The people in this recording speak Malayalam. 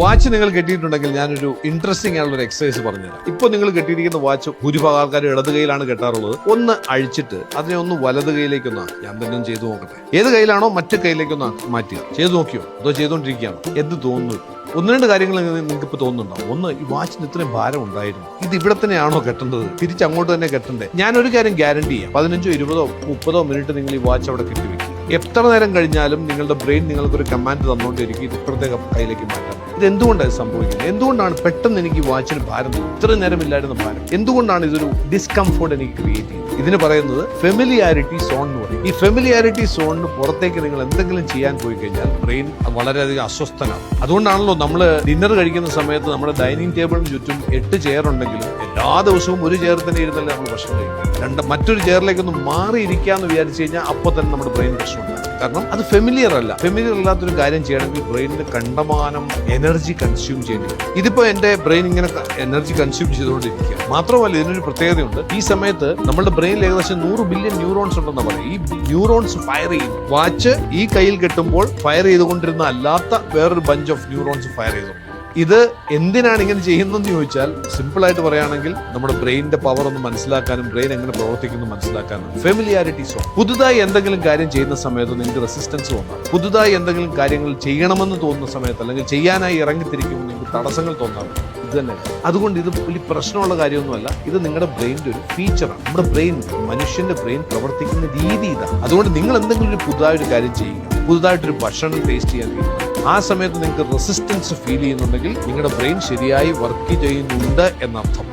വാച്ച് നിങ്ങൾ കെട്ടിയിട്ടുണ്ടെങ്കിൽ ഞാനൊരു ഇൻട്രസ്റ്റിംഗ് ആയിട്ടുള്ള ഒരു എക്സസൈസ് പറഞ്ഞുതരാം. ഇപ്പോൾ നിങ്ങൾ കെട്ടിയിരിക്കുന്ന വാച്ച് ഭൂരിഭാഗം ആൾക്കാർ ഇടത് കൈയിലാണ് കെട്ടാറുള്ളത്. ഒന്ന് അഴിച്ചിട്ട് അതിനെ ഒന്ന് വലത് കൈയിലേക്കൊന്ന് ആക്കി. ഞാൻ തന്നെ ചെയ്തു നോക്കട്ടെ. ഏത് കയ്യിലാണോ മറ്റു കയ്യിലേക്ക് ഒന്ന് മാറ്റുക. ചെയ്തു നോക്കിയോ? അതോ ചെയ്തുകൊണ്ടിരിക്കുകയാണോ? എന്ത് തോന്നുന്നു? ഒന്ന് രണ്ട് കാര്യങ്ങൾ നിങ്ങൾക്ക് ഇപ്പോൾ തോന്നുന്നുണ്ടോ? ഒന്ന് ഈ വാച്ചിന് ഇത്രയും ഭാരം ഉണ്ടായിരുന്നു. ഇത് ഇവിടെ തന്നെയാണോ കെട്ടേണ്ടത്? തിരിച്ച് അങ്ങോട്ട് തന്നെ കെട്ടണ്ടേ? ഞാൻ ഒരു കാര്യം ഗ്യാരണ്ടി ചെയ്യാം. പതിനഞ്ചോ ഇരുപതോ മുപ്പതോ മിനിറ്റ് നിങ്ങൾ ഈ വാച്ച് അവിടെ കെട്ടി വെക്കും എത്ര നേരം കഴിഞ്ഞാലും നിങ്ങളുടെ ബ്രെയിൻ നിങ്ങൾക്കൊരു കമാൻഡ് തന്നുകൊണ്ടിരിക്കും ഇത് ഇപ്പുറത്തെ കയ്യിലേക്ക് മാറ്റാം ഇത് എന്തുകൊണ്ടാണ് ഇത് സംഭവിക്കുന്നത്? എന്തുകൊണ്ടാണ് പെട്ടെന്ന് എനിക്ക് വാച്ചിന് ഭാരം? ഇത്ര നേരം ഇല്ലായിരുന്ന ഭാരം. എന്തുകൊണ്ടാണ് ഇതൊരു ഡിസ്കംഫോർട്ട് എനിക്ക് ക്രിയേറ്റ് ചെയ്യുന്നത് ഇതിന് പറയുന്നത് ഫെമിലിയാരിറ്റി സോൺ എന്ന് പറയും. ഈ ഫെമിലിയാരിറ്റി സോണിന് പുറത്തേക്ക് നിങ്ങൾ എന്തെങ്കിലും ചെയ്യാൻ പോയി കഴിഞ്ഞാൽ ബ്രെയിൻ വളരെയധികം അസ്വസ്ഥനാണ് അതുകൊണ്ടാണല്ലോ നമ്മൾ ഡിന്നർ കഴിക്കുന്ന സമയത്ത് നമ്മുടെ ഡൈനിങ് ടേബിളിന് ചുറ്റും എട്ട് ചെയർ ഉണ്ടെങ്കിലും എല്ലാ ദിവസവും ഒരു ചെയർ തന്നെ ഇരുന്നല്ലേ നമ്മൾ ഭക്ഷണം കഴിക്കും രണ്ട് മറ്റൊരു ചെയറിലേക്കൊന്ന് മാറിയിരിക്കാന്ന് വിചാരിച്ചു കഴിഞ്ഞാൽ അപ്പോൾ തന്നെ നമ്മുടെ ബ്രെയിൻ പ്രശ്നമുണ്ടാകും കാരണം അത് ഫെമിലിയർ അല്ല. ഫെമിലിയർ അല്ലാത്തൊരു കാര്യം ചെയ്യണമെങ്കിൽ ബ്രെയിനിന് കണ്ടമാനം എനർജി കൺസ്യൂം ചെയ്യേണ്ടി വരും. ഇതിപ്പോ എന്റെ ബ്രെയിൻ ഇങ്ങനെ എനർജി കൺസ്യൂം ചെയ്തുകൊണ്ടിരിക്കുക മാത്രമല്ല ഇതിനൊരു പ്രത്യേകതയുണ്ട്. ഈ സമയത്ത് നമ്മുടെ ബ്രെയിനിൽ ഏകദേശം നൂറ് ബില്യൺ ന്യൂറോൺസ് ഉണ്ടെന്ന് പറയും ഈ ന്യൂറോൺസ് ഫയർ ചെയ്യും. വാച്ച് ഈ കയ്യിൽ കെട്ടുമ്പോൾ ഫയർ ചെയ്തുകൊണ്ടിരുന്ന അല്ലാത്ത വേറൊരു ബഞ്ച് ഓഫ് ന്യൂറോൺസ് ഫയർ ചെയ്തു. ഇത് എന്തിനാണ് ഇങ്ങനെ ചെയ്യുന്നതെന്ന് ചോദിച്ചാൽ സിമ്പിൾ ആയിട്ട് പറയുകയാണെങ്കിൽ നമ്മുടെ ബ്രെയിനിന്റെ പവർ ഒന്ന് മനസ്സിലാക്കാനും ബ്രെയിൻ എങ്ങനെ പ്രവർത്തിക്കുന്നു മനസ്സിലാക്കാനും. ഫെമിലിയാരിറ്റി സോൺ പുതുതായി എന്തെങ്കിലും കാര്യം ചെയ്യുന്ന സമയത്ത് നിങ്ങൾക്ക് റെസിസ്റ്റൻസ് തോന്നാം. പുതുതായി എന്തെങ്കിലും കാര്യങ്ങൾ ചെയ്യണമെന്ന് തോന്നുന്ന സമയത്ത് അല്ലെങ്കിൽ ചെയ്യാനായി ഇറങ്ങിത്തിരിക്കുമ്പോൾ നിങ്ങൾക്ക് തടസ്സങ്ങൾ തോന്നാം. അതുകൊണ്ട് ഇത് വലിയ പ്രശ്നമുള്ള കാര്യമൊന്നുമല്ല. ഇത് നിങ്ങളുടെ ബ്രെയിനിന്റെ ഒരു ഫീച്ചറാണ് നമ്മുടെ ബ്രെയിൻ മനുഷ്യന്റെ ബ്രെയിൻ പ്രവർത്തിക്കുന്ന രീതി ഇതാണ്. അതുകൊണ്ട് നിങ്ങൾ എന്തെങ്കിലും ഒരു പുതുതായൊരു കാര്യം ചെയ്യുക. പുതുതായിട്ടൊരു ഭക്ഷണം ടേസ്റ്റ് ചെയ്യാൻ ആ സമയത്ത് നിങ്ങൾക്ക് റെസിസ്റ്റൻസ് ഫീൽ ചെയ്യുന്നുണ്ടെങ്കിൽ നിങ്ങളുടെ ബ്രെയിൻ ശരിയായി വർക്ക് ചെയ്യുന്നുണ്ട് എന്നർത്ഥം.